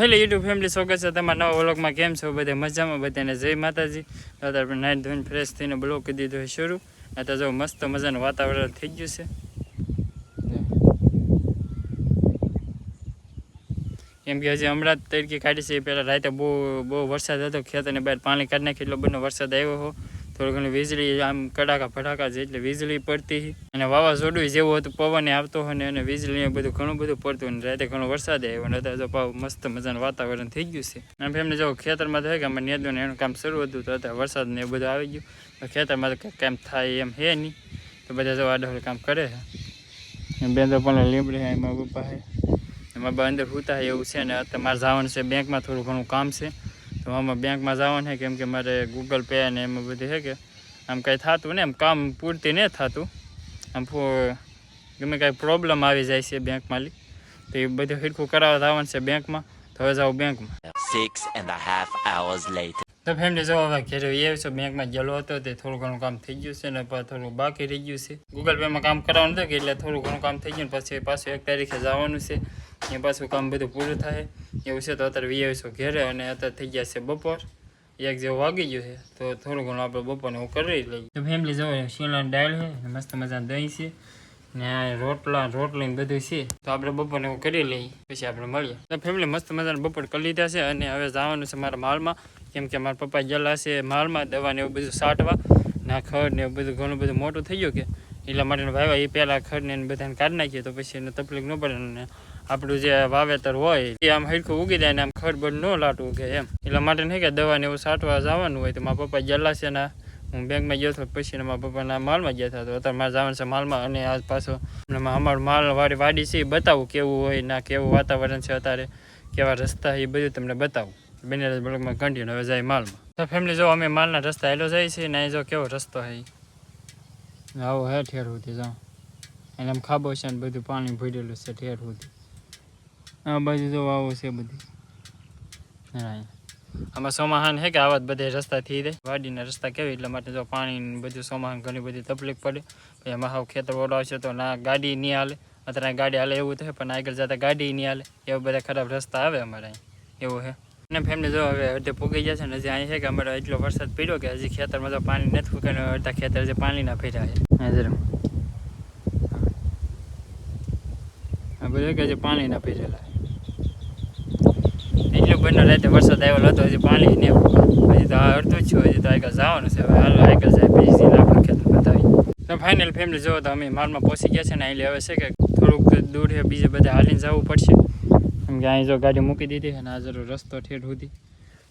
Hello, YouTube family, સ્વાગત છે તમારા નવા વ્લોગમાં. કેમ છો બધા? મજામાં બધાને? જય માતાજી. અત્યારે આપણે નાઇટ ધોઈને ફ્રેશ થઈને બ્લોક કરી દીધો હોય શરૂ. અત્યારે જો મસ્ત મજાનું વાતાવરણ થઈ ગયું છે. કેમ કે હજી હમણાં જ તડકી કાઢી છે. એ પહેલાં રાતે બહુ બહુ વરસાદ હતો. ખેતરની બહાર પાણી કાઢી નાખી એટલો બધો વરસાદ આવ્યો હો. થોડું ઘણી વીજળી આમ કડાકા ફટાકા છે એટલે વીજળી પડતી અને વાવાઝોડું જેવું હતું, પવન આવતો હોય અને વીજળી ને બધું ઘણું બધું પડતું અને રાતે ઘણો વરસાદ આવ્યો અને અત્યારે જો મસ્ત મજાનું વાતાવરણ થઈ ગયું છે. અને એમને જો ખેતરમાં હોય કે અમારે નેદવાનું એનું કામ શરૂ હતું તો અત્યારે વરસાદ ને એ બધું આવી ગયું. તો ખેતરમાં તો કામ થાય એમ હે નહીં. તો બધા જો આડોળ કામ કરે છે બેન તો પણ લીમડી છે એમાં પપ્પા છે એમાં અંદર સૂતા એવું છે અને અત્યારે મારે જવાનું છે બેંકમાં થોડું ઘણું કામ છે. તો આમાં બેંકમાં જવાનું છે કેમ કે મારે ગૂગલ પે ને એમાં બધું છે કે આમ કાંઈ થતું ને એમ કામ પૂરતી નહીં થતું. આમ ગમે કાંઈ પ્રોબ્લેમ આવી જાય છે બેંકમાંથી તો એ બધું હિરખું કરાવવા જવાનું છે બેંકમાં તો હવે જાઉં બેંકમાં. Six and half hours later. તો ફેમિલી જો હવે ઘરે એ છે બેંકમાં ગયેલો હતો તે થોડું ઘણું કામ થઈ ગયું છે ને થોડું બાકી રહી ગયું છે. ગૂગલ પેમાં કામ કરાવવાનું હતું કે એટલે થોડું ઘણું કામ થઈ ગયું પછી પાછું એક તારીખે જવાનું છે એ પાછું કામ બધું પૂરું થાય. એવું છે તો અત્યારે વી આવીશું ઘરે અને અત્યારે થઈ ગયા છે બપોર એક જેવું વાગી ગયું છે તો થોડું ઘણું આપણે બપોરને હું કરી લઈએ તો ફેમિલી જો શીલાની દાળ છે ને મસ્ત મજાનું દહીં છે ને આ રોટલા રોટલી ને બધું છે તો આપણે બપોરને એવું કરી લઈએ પછી આપણે મળીએ તો ફેમિલી મસ્ત મજાના બપોર કરી લીધા છે અને હવે જવાનું છે મારા માલમાં કેમ કે મારા પપ્પા ગયેલા છે માલમાં દવા ને એવું બધું સાટવા ના ખડ ને એવું બધું ઘણું બધું મોટું થઈ ગયું કે એટલા માટે ભાઈ એ પહેલાં ખડ ને એને બધાને કાઢી નાખીએ તો પછી એને તકલીફ ન પડે ને આપણું જે વાવેતર હોય, એ આમ હરખું ઉગી જાય ને આમ ખડબડ ન લાટવું કે એમ. એટલા માટે નહીં કે દવા ને એવું સાટવા જવાનું હોય તો મારા પપ્પા ગયેલા છે ને, હું બેંકમાં ગયો હતો પછી મારા પપ્પાના માલમાં ગયા હતા. તો અત્યારે મારે જવાનું છે માલમાં અને આજ પાછો અમારું માલ વાળી વાડી છે, એ બતાવું કેવું હોય ના કેવું વાતાવરણ છે અત્યારે, કેવા રસ્તા એ બધું તમને બતાવું. બને બ્લોકમાં કન્ટિન્યુ હવે જાય માલમાં. તો ફેમિલી જો અમે માલના રસ્તા હેલો જાય છે ને જો કેવો રસ્તો ઈ. આવો હે ઠેર સુધી જાઓ એને આમ ખાબો છે ને બધું પાણી ભરેલું છે ઠેર સુધી. આ બાજુ જો આવો છે બધી. હા અહીંયા. આમાં સોમાહાન છે કે આવા જ બધે રસ્તા થઈ જાય વાડીના રસ્તા કેવી એટલા માટે જો પાણી ને બધું સોમાહાન ઘણી બધી તકલીફ પડે. પછી એમાં હાવ ખેતર ઓડાવશે તો ના ગાડી નહીં હાલે. અત્યારે ગાડી હાલે એવું થાય પણ આગળ જતા ગાડી નહીં હાલે. એવા બધા ખરાબ રસ્તા આવે અમારે અહીં. એવું છે અને ફેમિલી જો હવે અડધે પૂગી ગયા છે ને હજી અહીં છે કે અમારે એટલો વરસાદ પડ્યો કે હજી ખેતરમાં તો પાણી નથી ફૂકાયું અડધા ખેતર હજી પાણીના ફેર્યા છે. હા જરા આ બધું કે હજી પાણીના ફેરેલા છે. એટલું બંને રાતે વરસાદ આવેલો હતો, હજી પાણી ને હજી તો આ અડધું જ છું, હજી તો આગળ જવાનું છે. હવે હાલો, આગળ જાય બીજી આપણે ખેતર બતાવી તો ફાઇનલ ફેમિલી જુઓ તો અમે માલમાં પહોંચી ગયા છે ને અહીં હવે છે કે થોડુંક દૂર છે, બીજે બધે હાલીને જવું પડશે. કેમ કે અહીં જો ગાડી મૂકી દીધી છે ને, આ જરૂર રસ્તો ઠેઠ સુધી.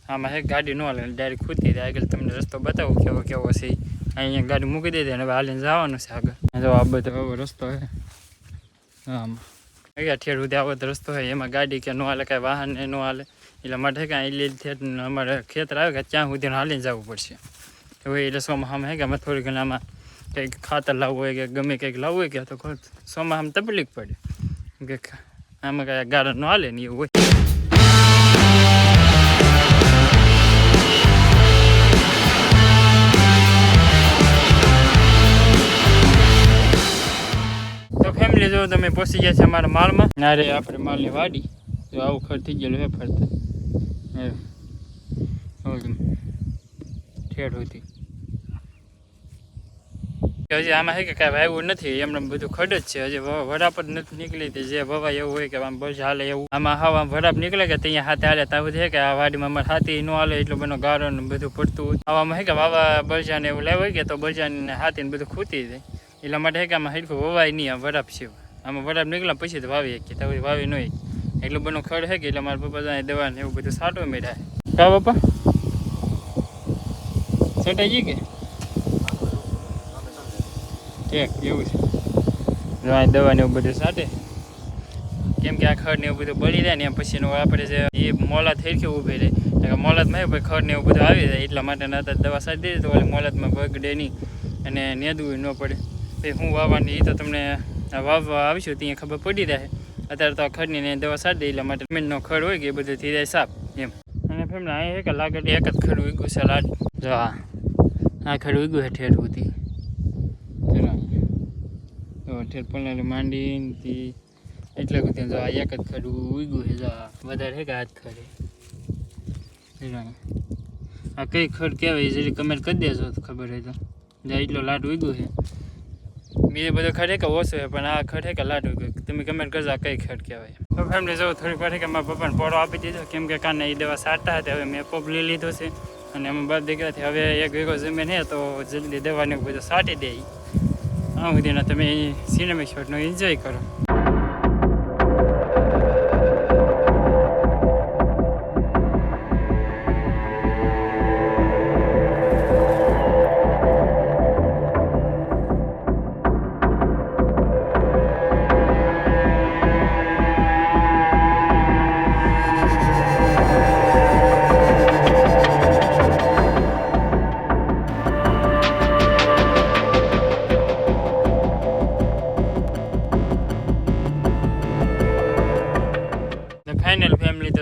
આમાં હે, ગાડી ન હાલે ડાયરેક્ટ ખુદતી હતી આગળ તમને રસ્તો બતાવું, કેવો કેવો છે. અહીંયા ગાડી મૂકી દીધી અને હવે હાલીને જવાનું છે આગળ. જો આ બધો એવો રસ્તો છે આમાં. અહીંયા ઠેર સુધી આવો રસ્તો હોય એમાં ગાડી કે ન હાલે, કાંઈ વાહન ન હાલે. એટલે માટે કે અહીં લીલ ઠેર અમારે ખેતર આવે કે ત્યાં સુધી હાલીને જવું પડશે. હવે એટલે આમ હે કે અમે થોડી ઘણી આમાં કંઈક ખાતર લાવવું હોય કે ગમે કંઈક લાવવું હોય કે તો સોમાં આમ તકલીફ પડે. કે આમાં કાંઈ ગાર્ડન હાલે ને એવું હોય. ફેમિલી જો તમે પહોંચી ગયા છે અમારા માલમાં ના રે આપણે માલની વાડી. તો આવું ખર થઈ ગયેલું હે ફરતા. એ ઓકે. ઠેઠ હતી. હજી આમાં છે કે કાંઈ વાવ્યું નથી, એમને બધું ખડ જ છે. હજી વરાપ જ નથી નીકળી તે જે વવાય એવું હોય કે આમ બસ હાલે એવું. આમાં હાવ આમ વરાપ નીકળે કે ત્યાં હાથે હાલે, ત્યાં છે કે આ વાડીમાં અમારે હાથી ન હાલે, એટલું બધું ગારો ને બધું પડતું આવામાં છે કે વાવા બરજાને એવું લેવાય કે તો બરજાને હાથી ને બધું ખૂતી જાય એટલા માટે છે કે આમાં હરખું વવાય નહીં આમ વરાપ છે આમાં વરાપ નીકળ્યા પછી તો વાવી શકીએ ત્યાં વાવી વાવી નહીં એટલું બધું ખડ છે કે એટલે મારા પપ્પા જાય દવા ને એવું બધું સાટવા મેળાય કા પપ્પા? સેટાઈ ગઈ કે? એવું છે. દવા ને એવું બધું સાટે કેમ કે આ ખડ ને એવું બધું બળી જાય ને એમ પછી એનું આપણે જે એ મોલા થઈ કે ઊભી રહે. કે મોલાદમાં ખડ ને એવું બધું આવી જાય. એટલા માટે ના દવા સાટી દીધી તો ઓલી મોલાદમાં બગડે નહીં અને નેદવું ન પડે. પછી હું વાવવાની એ તો તમને વાવવા આવીશું ત્યાં ખબર પડી રહે અત્યારે તો આ ખડની દવા સાટી દે માટે જમીનનો ખડ હોય કે એ બધું થઈ જાય સાફ એમ. અને ફેમને અહીં એક લાગડ, એક જ ખડ ઉગ્યું છે લાડ. જો આ આ ખડ ઉગ્યું છે ઠેઠ સુધી ઠેર પલ્લાને માંડીને તે, એટલે સુધી જો આ એક જ ખડ ઉગ્યું છે, જો વધારે છે કે હાથ ખડે. આ કઈ ખડ કહેવાય જરી કમેન્ટ કરી દેજો ખબર હોય તો. જ્યાં એટલો લાડ ઉગ્યું છે. બીજે બધો ખરેખર ઓછો છે પણ આ ખરેખર લાડુ તમે કમેન્ટ કરજો કઈ ખડ કહેવાય. તો ફેમિલી જો થોડીક વાર કે મારા પપ્પાને પોળો આપી દીધો, કેમ કે કાને એ દવા સાટતા હતા, હવે મેં પોપ લઈ લીધો છે. અને અમે બાપ દીકરાથી હવે એક વીઘો જમીન હે તો જલ્દી દવાને બધું સાટી દે આ સુધીના તમે સિનેમિક શોટનો એન્જોય કરો.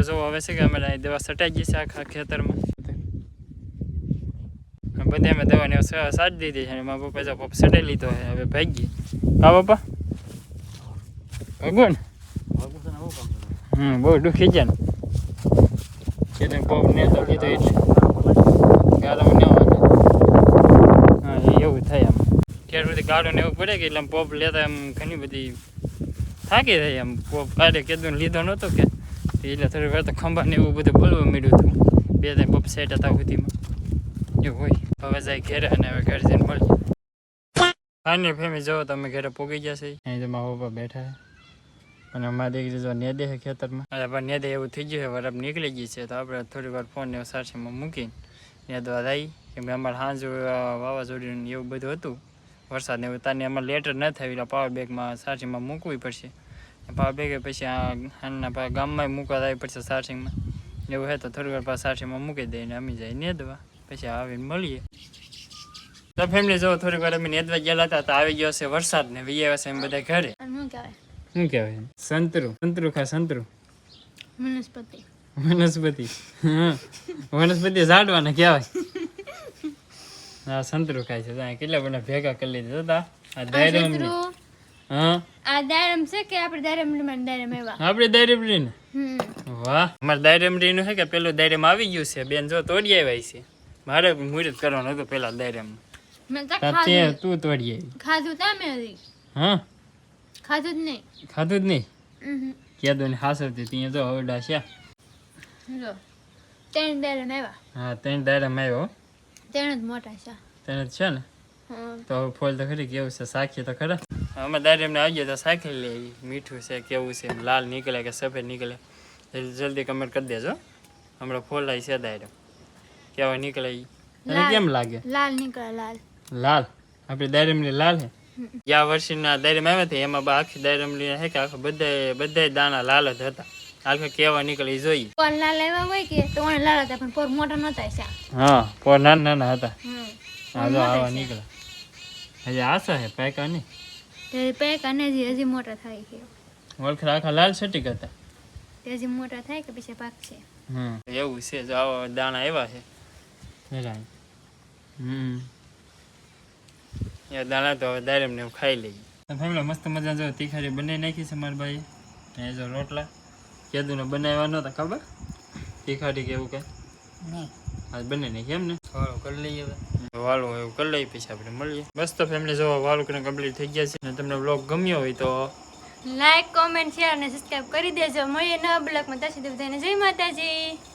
તો જો હવે છે કે અમે દવા સટાઈ ગઈ છે આખા ખેતરમાં બધે અમે દવાની સાચ દીધી છે અને મારા પપ્પા જો પપ્પા સટાઈ લીધો છે હવે ભાગી હા પપ્પા ભગવાન હમ બહુ દુઃખી ગયા ને ખેતર પગ ને તો લીધો એટલે ગાળો ને હા એવું થાય આમ ત્યાર સુધી ગાળો ને એવું પડે કે એટલે પોપ લેતા એમ ઘણી બધી થાકી જાય આમ પોપ કાઢે કીધું લીધો નહોતો કે એટલે થોડી વાર તો ખંભાને એવું બધું બોલવા મળ્યું હતું. બે ત્રણ બપ સેટ હતા સુધીમાં. એવું હોય, હવે જાય ઘેરે અને હવે ઘરે જઈને મળીએ. ફાઇનલ ફેમિલી જો તમે ઘરે પોગી જશે અહીં તો મારા પપ્પા બેઠા છે. અને અમારી દીકરી જો નેદે છે ખેતરમાં. અરે પણ નેદે એવું થઈ ગયું છે વરફ નીકળી ગઈ છે તો આપણે થોડી વાર ફોન ને સારસીમાં મૂકીને નેદવા જાય કેમ કે અમારે સાંજ વાવાઝોડું એવું બધું હતું. વરસાદ ને એવું, તાને અમારે લેટર ન થાય, એટલે પાવર બેગમાં સારસીમાં મૂકવી પડશે. પાવર કે પછી આ હાલના ગામમાં મૂકવા જાય પડશે સારસિંગમાં. એવું હે તો થોડી વાર સારસિંગમાં મૂકી દઈને અમે જઈ નેદવા. પછી આવીને મળીએ. તો ફેમિલી જો થોડીક વાર અમે નેદવા ગયેલા હતા તો આવી ગયો છે વરસાદ ને વી આવ્યા છે એમ બધા ઘરે. શું કહેવાય? સંતરું. સંતરું ખા સંતરું. વનસ્પતિ. વનસ્પતિ. વનસ્પતિ ઝાડવાને કહેવાય. હા સંતરું ખાય છે. કેટલા બધા ભેગા કરી લીધા હતા. આ શત્રુ હા? આ દાયરમ છે કે આપણે માં દાયરમ આપણે દાયરમડી ને વાહ. અમારે દાયરમડી નું છે કે પેલું દાયરમ આવી ગયું છે? બેન જો તોડી આવ્યા છે. મારે મુહૂર્ત કરવાનું હતું પેલા દાયરમ તો તોડી આવી. ખાધું તા મેં હા? ખાધું જ નહીં. ખાધું જ નહીં. કીધું ને હાસવતી ત્યાં જો હવડા છે. જો. ત્રણ દાયરમ એવા હા ત્રણ દાયરમ આવ્યો ત્રણ જ મોટા છે. ને? તો હવે ફોલ તો ખરી કેવું છે? સાખી તો ખરા? અમે દાયરમને આવીએ તો સાખી લે મીઠું છે કેવું છે લાલ નીકળે કે સફેદ નીકળે. જલ્દી જલ્દી કમેન્ટ કરી દેજો હમણાં ફોલાય છે દાયરો. કેવા નીકળે તને કેમ લાગે? લાલ નીકળે લાલ. લાલ? આપણી દાયરમલી લાલ હે? ગયા વર્ષના દાયરમ આવ્યા હતા એમાં બા આખી દાયરમલી હે કે આખા બધા બધા દાણા લાલ જ હતા. આખા કેવા નીકળી જોઈએ પોર લાલ એવા હોય કે તો લાલ હતા પણ પોર મોટા નતા છે. હા પોર નાના નાના હતા હા આવા નીકળે. હજી આશા હે પાયકા નહીં? તે પેક અને હજી હજી મોટા થાય છે. વળખર આખા લાલ છટી હતા. તે હજી મોટા થાય કે પછી પાક છે. હમ. એવું છે જો આવા દાણા એવા છે. હમ. એ દાણા તો હવે દાયરમ ને એવું ખાઈ લઈએ. ફેમલા મસ્ત મજા જો તીખારી બનાવી નાખી છે મારા ભાઈ એ જો રોટલા. કીધું ને બનાવ્યા નહોતા ખબર? તીખારી કે એવું કઈ? આજ બને નહીં એમ ને વાળું કરી લઈએ હવે. વાળું એવું કરી લઈએ, પછી આપણે મળીએ. બસ તો ફેમિલી જો વાળું કરીને કમ્પ્લીટ થઈ ગયા છે. અને તમને બ્લોગ ગમ્યો હોય તો like comment share and subscribe કરી દેજો. મળીએ નવા બ્લોગમાં ત્યાં સુધી બધાને જય માતાજી.